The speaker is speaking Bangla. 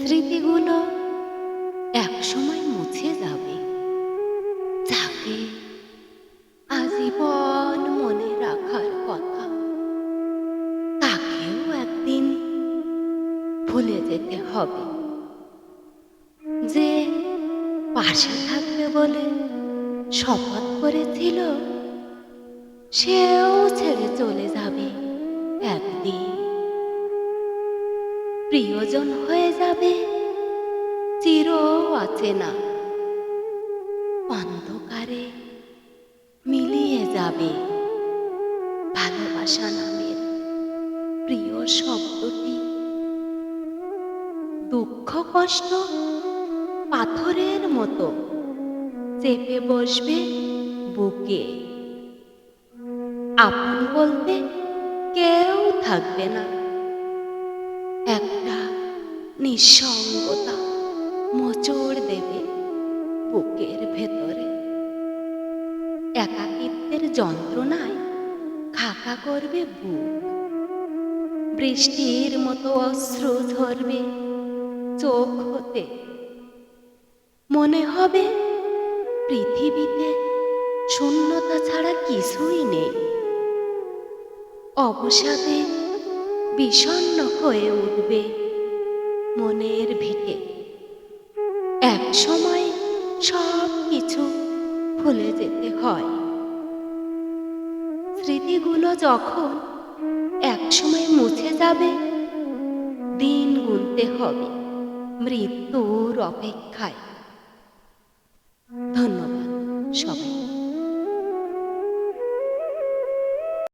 স্মৃতিগুলো একসময় মুছে যাবে। যাকে আজীবন মনে রাখার কথা, তাকেও একদিন ভুলে যেতে হবে। যে পাশে থাকবে বলে শপথ করেছিল, সেও ছেড়ে চলে যাবে একদিন। প্রিয়জন হয়ে যাবে চির অচেনা অন্ধকারে মিলিয়ে যাবে ভালোবাসা নামের প্রিয় শব্দটি। দুঃখ, কষ্ট পাথরের মতো চেপে বসবে বুকে। আপন বলতে কেউ থাকবে না। নিঃসঙ্গতা মোচড় দেবে বুকের ভেতরে। একাকিত্বের যন্ত্রণায় খাকা করবে বুক। বৃষ্টির মতো অশ্রু ঝরবে চোখ হতে। মনে হবে পৃথিবীতে শূন্যতা ছাড়া কিছুই নেই। অবসাদে বিষণ্ণ হয়ে উঠবে মনের ভিটে। এক সময় সব কিছু ভুলে যেতে হয়। স্মৃতিগুলো যখন এক সময় মুছে যাবে, দিন গুনতে হবে মৃত্যুর অপেক্ষায়। ধন্যবাদ সবাই